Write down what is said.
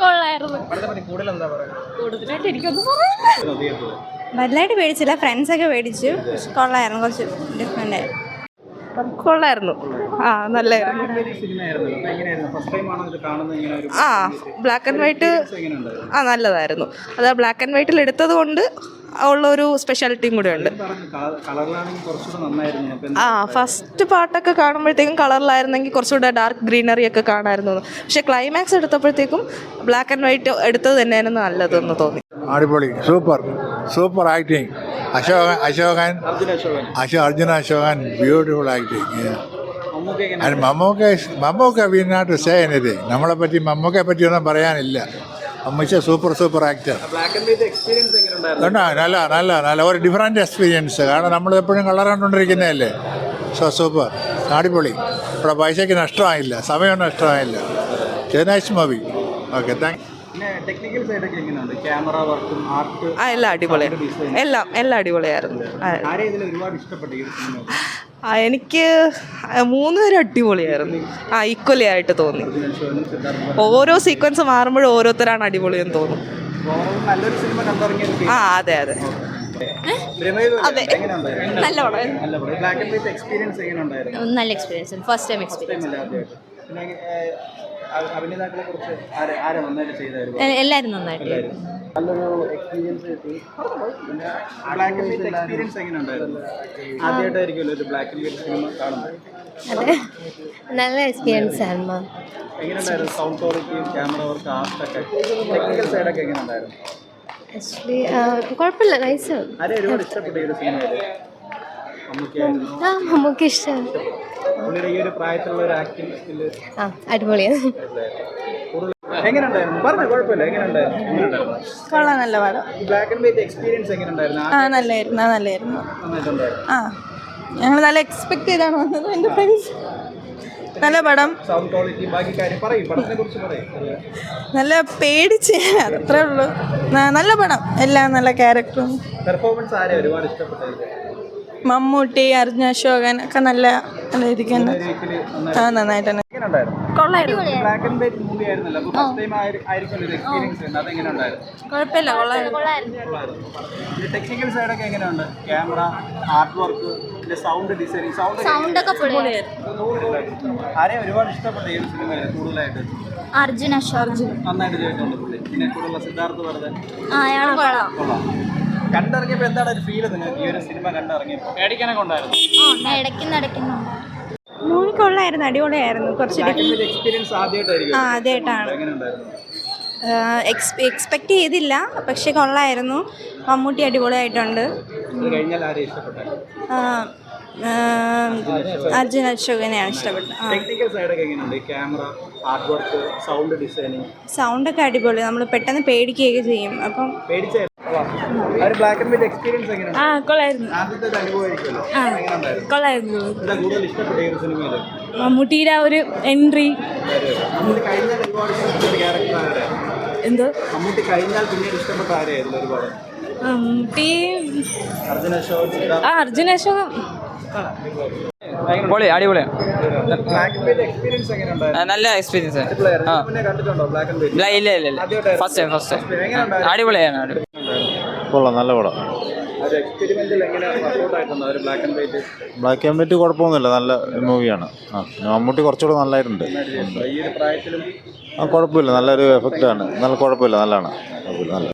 കൊള്ളായിരുന്നു. പേടിച്ചില്ല ഫ്രണ്ട്സ് ഒക്കെ എന്താ പറയുക? കൂടുതലായിട്ട് എനിക്കൊന്നും പറയാം തിയേറ്ററിൽ വലുതായിട്ട് പേടിച്ചില്ല ഫ്രണ്ട്സൊക്കെ പേടിച്ചു. പക്ഷെ കൊള്ളായിരുന്നു. കുറച്ച് ഡിഫറെന്റ് ആയിരുന്നു കൊള്ളായിരുന്നു. ആ നല്ലായിരുന്നു സിനിമയായിരുന്നു. അപ്പൊ എങ്ങനെയായിരുന്നു? ഫസ്റ്റ് ടൈം ആണോ ഇത് കാണുന്നത്? ഇങ്ങനെ ഒരു ആ ബ്ലാക്ക് ആൻഡ് വൈറ്റ് ആ നല്ലതായിരുന്നു. അത് ബ്ലാക്ക് ആൻഡ് വൈറ്റിൽ എടുത്തത് കൊണ്ട് ഉള്ള ഒരു സ്പെഷ്യാലിറ്റിയും കൂടെ ഉണ്ട്. ആ ഫസ്റ്റ് പാട്ടൊക്കെ കാണുമ്പോഴത്തേക്കും കളറിലായിരുന്നെങ്കിൽ കുറച്ചുകൂടെ ഡാർക്ക് ഗ്രീനറി ഒക്കെ കാണാമായിരുന്നു. പക്ഷെ ക്ലൈമാക്സ് എടുത്തപ്പോഴത്തേക്കും ബ്ലാക്ക് ആൻഡ് വൈറ്റ് എടുത്തത് തന്നെയായിരുന്നു നല്ലതെന്ന് തോന്നി. അടിപൊളി super super acting Ashokan Ashokan Ashokan അശോ Arjun Ashokan beautiful acting Mammukka Mammukka we not say anything നമ്മളെ പറ്റി മമ്മൂക്കയെ പറ്റിയൊന്നും പറയാനില്ല. Mammucha super super actor. Black and white experience എങ്ങനെ ഉണ്ടായിരുന്നു? കണ്ടോ? നല്ല നല്ല നല്ല ഒരു ഡിഫറെന്റ് എക്സ്പീരിയൻസ് കാരണം നമ്മൾ എപ്പോഴും കളർ കണ്ടുകൊണ്ടിരിക്കുന്നതല്ലേ സോ സൂപ്പർ. അടിപൊളി. ഇവിടെ പൈസയ്ക്ക് നഷ്ടമായില്ല. സമയം നഷ്ടമായില്ല. നൈസ് മൂവി ഓക്കെ താങ്ക് പിന്നെ ടെക്നിക്കൽ സൈഡൊക്കെ എങ്ങനെയുണ്ട്? ക്യാമറ വർക്കും ആർട്ട് ആ എല്ലാം അടിപൊളി എല്ലാം എല്ലാം അടിപൊളിയായിരുന്നു. ആ, മൂന്ന് എനിക്ക് മൂന്നുപേരും അടിപൊളിയായിരുന്നു. ആ ഈക്വലി ആയിട്ട് തോന്നി. ഓരോ സീക്വൻസ് മാറുമ്പോഴും ഓരോരുത്തരാണ് അടിപൊളിയെന്ന് തോന്നും. ആ അതെ അതെ. അതെ. നല്ല പടം. നല്ല എക്സ്പീരിയൻസ് ഫസ്റ്റ് ടൈം എക്സ്പീരിയൻസ് എല്ലാവരും നന്നായിട്ട് നല്ലൊരു എക്സ്പീരിയൻസ് കിട്ടി. പിന്നെ ബ്ലാക്ക് ആൻഡ് വൈറ്റ് എക്സ്പീരിയൻസ് എങ്ങനെയുണ്ടായിരുന്നു ആദ്യമായിട്ടായിരിക്കുമല്ലോ ഒരു ബ്ലാക്ക് ആൻഡ് വൈറ്റ് സിനിമ കാണുന്നത്. അതെ. നല്ല എക്സ്പീരിയൻസ് ആയിരുന്നു. എങ്ങനെയുണ്ടായിരുന്നു? സൗണ്ട് ക്വാളിറ്റിയും ക്യാമറ വർക്ക് ആർട്ടൊക്കെ ടെക്നിക്കൽ സൈഡൊക്കെ എങ്ങനെയുണ്ടായിരുന്നു? ആക്ച്വലി കുഴപ്പമില്ല. നൈസ് ആരെ ഒരുപാട് ഇഷ്ടപ്പെട്ട ഈ ഒരു സിനിമയിൽ മമ്മൂക്കിയായിരുന്നു ആ നമുക്ക് ഇഷ്ടമാണ്. പുള്ളിയുടെ ഈ ഒരു പ്രായത്തിലുള്ള ഒരു ആക്ടിങ് സ്കില്ല് ആ അടിപൊളിയാണ് എങ്ങനെയുണ്ടായിരുന്നു പറഞ്ഞു കുഴപ്പമില്ല എങ്ങനെയുണ്ടായിരുന്നു എങ്ങനെയുണ്ടായിരുന്നു കൊള്ളാം നല്ല പടം. ആ നല്ലായിരുന്നു ആ നല്ലായിരുന്നു. നന്നായിട്ടുണ്ടായിരുന്നു. ആ ഞങ്ങൾ നല്ല എക്സ്പെക്ട് ചെയ്താണ് വന്നത് എന്റെ ഫ്രണ്ട്സ് നല്ല പടം. നല്ല പേടിച്ച് അത്രേ ഉള്ളൂ. നല്ല പടം. എല്ലാം നല്ല ക്യാരക്ടറും മമ്മൂട്ടി അർജുന അശോകൻ ഒക്കെ നല്ല നല്ല രീതിക്ക് തന്നെ. ആ നന്നായിട്ട് തന്നെ കുഴപ്പമില്ല ടെക്നിക്കൽ സൈഡൊക്കെ എങ്ങനെയുണ്ട്? ക്യാമറ ആർട്ട് വർക്ക് പിന്നെ സൗണ്ട് ഡിസൈനിങ് സൗണ്ട് ആരെയും ഒരുപാട് ഇഷ്ടപ്പെട്ട ഈ ഒരു സിനിമയിൽ കൂടുതലായിട്ട്? അർജുൻ നന്നായിട്ട് ചെയ്തിട്ടുണ്ട് പുള്ളി. പിന്നെ കൂടുതലുള്ള സിദ്ധാർത്ഥ വർദ്ധൻ ആ അയാൾ കൊള്ളാം. കൊള്ളാം. കണ്ടിറങ്ങിയപ്പോൾ എന്താണ് ഒരു ഫീൽ നിങ്ങൾക്ക് ഈ ഒരു സിനിമ കണ്ടിറങ്ങിയപ്പോൾ പേടിക്കാനൊക്കെ ഉണ്ടായിരുന്നു. ഇടയ്ക്കുന്ന കൊള്ളായിരുന്നു അടിപൊളിയായിരുന്നു. കുറച്ച് ആ ആദ്യമായിട്ടാണ്. എക്സ്പെക്റ്റ് ചെയ്തില്ല പക്ഷെ കൊള്ളായിരുന്നു. മമ്മൂട്ടി അടിപൊളിയായിട്ടുണ്ട്. അർജുൻ അശോകനെയാണ് ഇഷ്ടപ്പെട്ടത്. സൗണ്ടൊക്കെ അടിപൊളി. നമ്മൾ പെട്ടെന്ന് പേടിക്കുകയൊക്കെ ചെയ്യും. അപ്പം ആ കൊള്ളായിരുന്നു. കൊള്ളായിരുന്നു. മമ്മൂട്ടിയുടെ ഒരു എൻട്രി ഇഷ്ടപ്പെട്ട ക്യാരക്ടർ ആരാണ് എന്തോ? മമ്മൂട്ടി കഴിഞ്ഞാൽ പിന്നീട് ഇഷ്ടപ്പെട്ട ആരെയായിരുന്നു ഒരുപാട്? മമ്മൂട്ടി അർജുന അശോക് ആ അർജുന അശോകം. പൊളി അടിപൊളി. നല്ല എക്സ്പീരിയൻസ് ആണ് ഇതിന് മുന്നേ കണ്ടിട്ടുണ്ടോ ബ്ലാക്ക് ആൻഡ് വൈറ്റ് ഇല്ല ഇല്ല ഇല്ല ഫസ്റ്റ് ടൈം ഫസ്റ്റ് ടൈം അടിപൊളിയാണ് അടിപൊളി. കൊള്ളാം നല്ല പടം. Black and white black and white കുഴപ്പമൊന്നുമില്ല നല്ല മൂവിയാണ് ആ മമ്മൂട്ടി കുറച്ചുകൂടെ നല്ലതായിട്ടുണ്ട് ആ കുഴപ്പമില്ല നല്ലൊരു എഫക്റ്റാണ് നല്ല കുഴപ്പമില്ല നല്ലതാണ്. കുഴപ്പമില്ല നല്ല